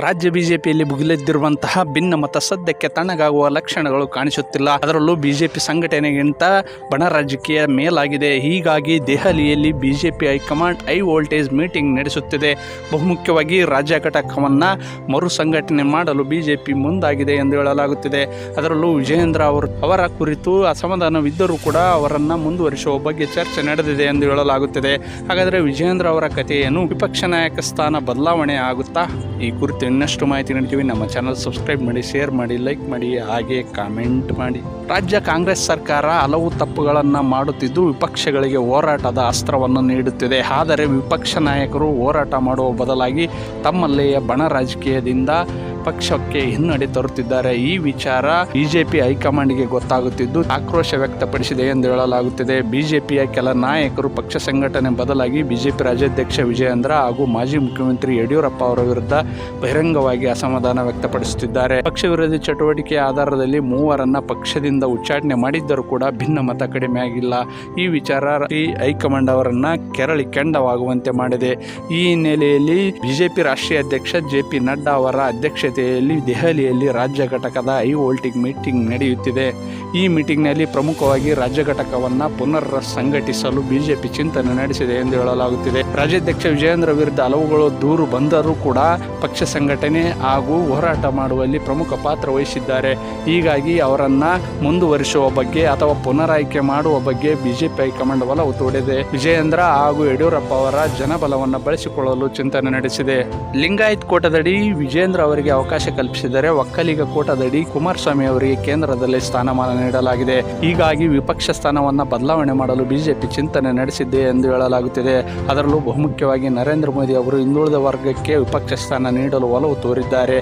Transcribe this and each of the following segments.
ರಾಜ್ಯ ಬಿಜೆಪಿಯಲ್ಲಿ ಭುಗಿಲೆದ್ದಿರುವಂತಹ ಭಿನ್ನಮತ ಸದ್ಯಕ್ಕೆ ತಣ್ಣಗಾಗುವ ಲಕ್ಷಣಗಳು ಕಾಣಿಸುತ್ತಿಲ್ಲ. ಅದರಲ್ಲೂ ಬಿಜೆಪಿ ಸಂಘಟನೆಗಿಂತ ಬಣ ರಾಜಕೀಯ ಮೇಲಾಗಿದೆ. ಹೀಗಾಗಿ ದೆಹಲಿಯಲ್ಲಿ BJP high command high voltage meeting ನಡೆಸುತ್ತಿದೆ. ಬಹುಮುಖ್ಯವಾಗಿ ರಾಜ್ಯ ಘಟಕವನ್ನು ಮರು ಸಂಘಟನೆ ಮಾಡಲು ಬಿಜೆಪಿ ಮುಂದಾಗಿದೆ ಎಂದು ಹೇಳಲಾಗುತ್ತಿದೆ. ಅದರಲ್ಲೂ ವಿಜಯೇಂದ್ರ ಅವರು ಅವರ ಕುರಿತು ಅಸಮಾಧಾನವಿದ್ದರೂ ಕೂಡ ಅವರನ್ನು ಮುಂದುವರಿಸುವ ಬಗ್ಗೆ ಚರ್ಚೆ ನಡೆದಿದೆ ಎಂದು ಹೇಳಲಾಗುತ್ತಿದೆ. ಹಾಗಾದರೆ ವಿಜಯೇಂದ್ರ ಅವರ ಕಥೆಯನ್ನು ವಿಪಕ್ಷ ನಾಯಕ ಸ್ಥಾನ ಬದಲಾವಣೆ ಆಗುತ್ತಾ? ಈ ಕುರಿತು ಇನ್ನಷ್ಟು ಮಾಹಿತಿ ನೀಡ್ತೀವಿ ನಮ್ಮ ಚಾನಲ್ ಸಬ್ಸ್ಕ್ರೈಬ್ ಮಾಡಿ ಶೇರ್ ಮಾಡಿ ಲೈಕ್ ಮಾಡಿ, ಹಾಗೆ ಕಾಮೆಂಟ್ ಮಾಡಿ. ರಾಜ್ಯ ಕಾಂಗ್ರೆಸ್ ಸರ್ಕಾರ ಹಲವು ತಪ್ಪುಗಳನ್ನು ಮಾಡುತ್ತಿದ್ದು ವಿಪಕ್ಷಗಳಿಗೆ ಹೋರಾಟದ ಅಸ್ತ್ರವನ್ನು ನೀಡುತ್ತಿದೆ. ಆದರೆ ವಿಪಕ್ಷ ನಾಯಕರು ಹೋರಾಟ ಮಾಡುವ ಬದಲಾಗಿ ತಮ್ಮಲ್ಲಿಯ ಬಣ ರಾಜಕೀಯದಿಂದ ಪಕ್ಷಕ್ಕೆ ಹಿನ್ನಡೆ ತರುತ್ತಿದ್ದಾರೆ. ಈ ವಿಚಾರ ಬಿಜೆಪಿ ಹೈಕಮಾಂಡ್ಗೆ ಗೊತ್ತಾಗುತ್ತಿದ್ದು ಆಕ್ರೋಶ ವ್ಯಕ್ತಪಡಿಸಿದೆ ಎಂದು ಹೇಳಲಾಗುತ್ತಿದೆ. ಬಿಜೆಪಿಯ ಕೆಲ ನಾಯಕರು ಪಕ್ಷ ಸಂಘಟನೆ ಬದಲಾಗಿ ಬಿಜೆಪಿ ರಾಜ್ಯಾಧ್ಯಕ್ಷ ವಿಜಯೇಂದ್ರ ಹಾಗೂ ಮಾಜಿ ಮುಖ್ಯಮಂತ್ರಿ ಯಡಿಯೂರಪ್ಪ ಅವರ ವಿರುದ್ಧ ಬಹಿರಂಗವಾಗಿ ಅಸಮಾಧಾನ ವ್ಯಕ್ತಪಡಿಸುತ್ತಿದ್ದಾರೆ. ಪಕ್ಷ ವಿರೋಧಿ ಚಟುವಟಿಕೆ ಆಧಾರದಲ್ಲಿ ಮೂವರನ್ನ ಪಕ್ಷದಿಂದ ಉಚ್ಚಾಟನೆ ಮಾಡಿದ್ದರೂ ಕೂಡ ಭಿನ್ನ ಮತ ಆಗಿಲ್ಲ ಈ ವಿಚಾರ ಹೈಕಮಾಂಡ್ ಅವರನ್ನ ಕೆರಳಿ ಕೆಂಡವಾಗುವಂತೆ ಮಾಡಿದೆ. ಈ ಹಿನ್ನೆಲೆಯಲ್ಲಿ ಬಿಜೆಪಿ ರಾಷ್ಟ್ರೀಯ ಅಧ್ಯಕ್ಷ ಜೆ ಪಿ ನಡ್ಡಾ ಅವರ ಅಧ್ಯಕ್ಷತೆಯಲ್ಲಿ ದೆಹಲಿಯಲ್ಲಿ ರಾಜ್ಯ ಘಟಕದ ಹೈ ವೋಲ್ಟಿಂಗ್ ಮೀಟಿಂಗ್ ನಡೆಯುತ್ತಿದೆ. ಈ ಮೀಟಿಂಗ್ನಲ್ಲಿ ಪ್ರಮುಖವಾಗಿ ರಾಜ್ಯ ಘಟಕವನ್ನು ಪುನರ್ ಸಂಘಟಿಸಲು ಬಿಜೆಪಿ ಚಿಂತನೆ ನಡೆಸಿದೆ ಎಂದು ಹೇಳಲಾಗುತ್ತಿದೆ. ರಾಜ್ಯಾಧ್ಯಕ್ಷ ವಿಜಯೇಂದ್ರ ವಿರುದ್ಧ ಹಲವುಗಳು ದೂರು ಬಂದರೂ ಕೂಡ ಪಕ್ಷ ಸಂಘಟನೆ ಹಾಗೂ ಹೋರಾಟ ಮಾಡುವಲ್ಲಿ ಪ್ರಮುಖ ಪಾತ್ರ ವಹಿಸಿದ್ದಾರೆ. ಹೀಗಾಗಿ ಅವರನ್ನ ಮುಂದುವರಿಸುವ ಬಗ್ಗೆ ಅಥವಾ ಪುನರಾಯ್ಕೆ ಮಾಡುವ ಬಗ್ಗೆ ಬಿಜೆಪಿ ಹೈಕಮಾಂಡ್ ಒಲವು ತೋಡಿದೆ. ವಿಜಯೇಂದ್ರ ಹಾಗೂ ಯಡಿಯೂರಪ್ಪ ಅವರ ಜನಬಲವನ್ನು ಬಳಸಿಕೊಳ್ಳಲು ಚಿಂತನೆ ನಡೆಸಿದೆ. ಲಿಂಗಾಯತ್ ಕೋಟದಡಿ ವಿಜೇಂದ್ರ ಅವರಿಗೆ ಅವಕಾಶ ಕಲ್ಪಿಸಿದರೆ ಒಕ್ಕಲಿಗ ಕೋಟದಡಿ ಕುಮಾರಸ್ವಾಮಿ ಅವರಿಗೆ ಕೇಂದ್ರದಲ್ಲಿ ಸ್ಥಾನಮಾನ ನೀಡಲಾಗಿದೆ. ಹೀಗಾಗಿ ವಿಪಕ್ಷ ಸ್ಥಾನವನ್ನು ಬದಲಾವಣೆ ಮಾಡಲು ಬಿಜೆಪಿ ಚಿಂತನೆ ನಡೆಸಿದೆ ಎಂದು ಹೇಳಲಾಗುತ್ತಿದೆ. ಅದರಲ್ಲೂ ಬಹುಮುಖ್ಯವಾಗಿ ನರೇಂದ್ರ ಮೋದಿ ಅವರು ಹಿಂದುಳಿದ ವರ್ಗಕ್ಕೆ ವಿಪಕ್ಷ ಸ್ಥಾನ ನೀಡಲು ಒಲವು ತೋರಿದ್ದಾರೆ.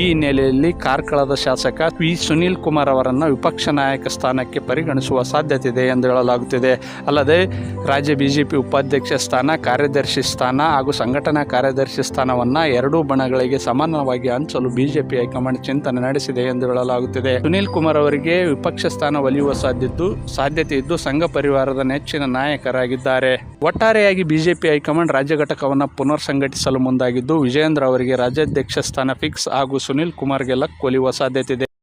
ಈ ಹಿನ್ನೆಲೆಯಲ್ಲಿ ಕಾರ್ಕಳದ ಶಾಸಕ ವಿ. ಸುನೀಲ್ ಕುಮಾರ್ ಅವರನ್ನು ವಿಪಕ್ಷ ನಾಯಕ ಸ್ಥಾನಕ್ಕೆ ಪರಿಗಣಿಸುವ ಸಾಧ್ಯತೆ ಇದೆ ಎಂದು ಹೇಳಲಾಗುತ್ತಿದೆ. ಅಲ್ಲದೆ ರಾಜ್ಯ ಬಿಜೆಪಿ ಉಪಾಧ್ಯಕ್ಷ ಸ್ಥಾನ, ಕಾರ್ಯದರ್ಶಿ ಸ್ಥಾನ ಹಾಗೂ ಸಂಘಟನಾ ಕಾರ್ಯದರ್ಶಿ ಸ್ಥಾನವನ್ನು ಎರಡೂ ಬಣಗಳಿಗೆ ಸಮಾನವಾಗಿ ಹಂಚಲು ಬಿಜೆಪಿ ಹೈಕಮಾಂಡ್ ಚಿಂತನೆ ನಡೆಸಿದೆ ಎಂದು ಹೇಳಲಾಗುತ್ತಿದೆ. ಸುನೀಲ್ ಕುಮಾರ್ ಅವರಿಗೆ ವಿಪಕ್ಷ ಸ್ಥಾನ ಒಲಿಯುವ ಸಾಧ್ಯದ್ದು, ಸಾಧ್ಯತೆ ಇದ್ದು ಸಂಘ ಪರಿವಾರದ ನೆಚ್ಚಿನ ನಾಯಕರಾಗಿದ್ದಾರೆ. ಒಟ್ಟಾರೆಯಾಗಿ ಬಿಜೆಪಿ ಹೈಕಮಾಂಡ್ ರಾಜ್ಯ ಘಟಕವನ್ನು ಪುನರ್ ಸಂಘಟಿಸಲು ಮುಂದಾಗಿದ್ದು, ವಿಜಯೇಂದ್ರ ಅವರಿಗೆ ರಾಜ್ಯಾಧ್ಯಕ್ಷ ಸ್ಥಾನ ಫಿಕ್ಸ್ ಹಾಗೂ ಸುನೀಲ್ ಕುಮಾರ್ಗೆ ಲಕ್ ಒಲಿಯುವ ಸಾಧ್ಯತೆ ಇದೆ.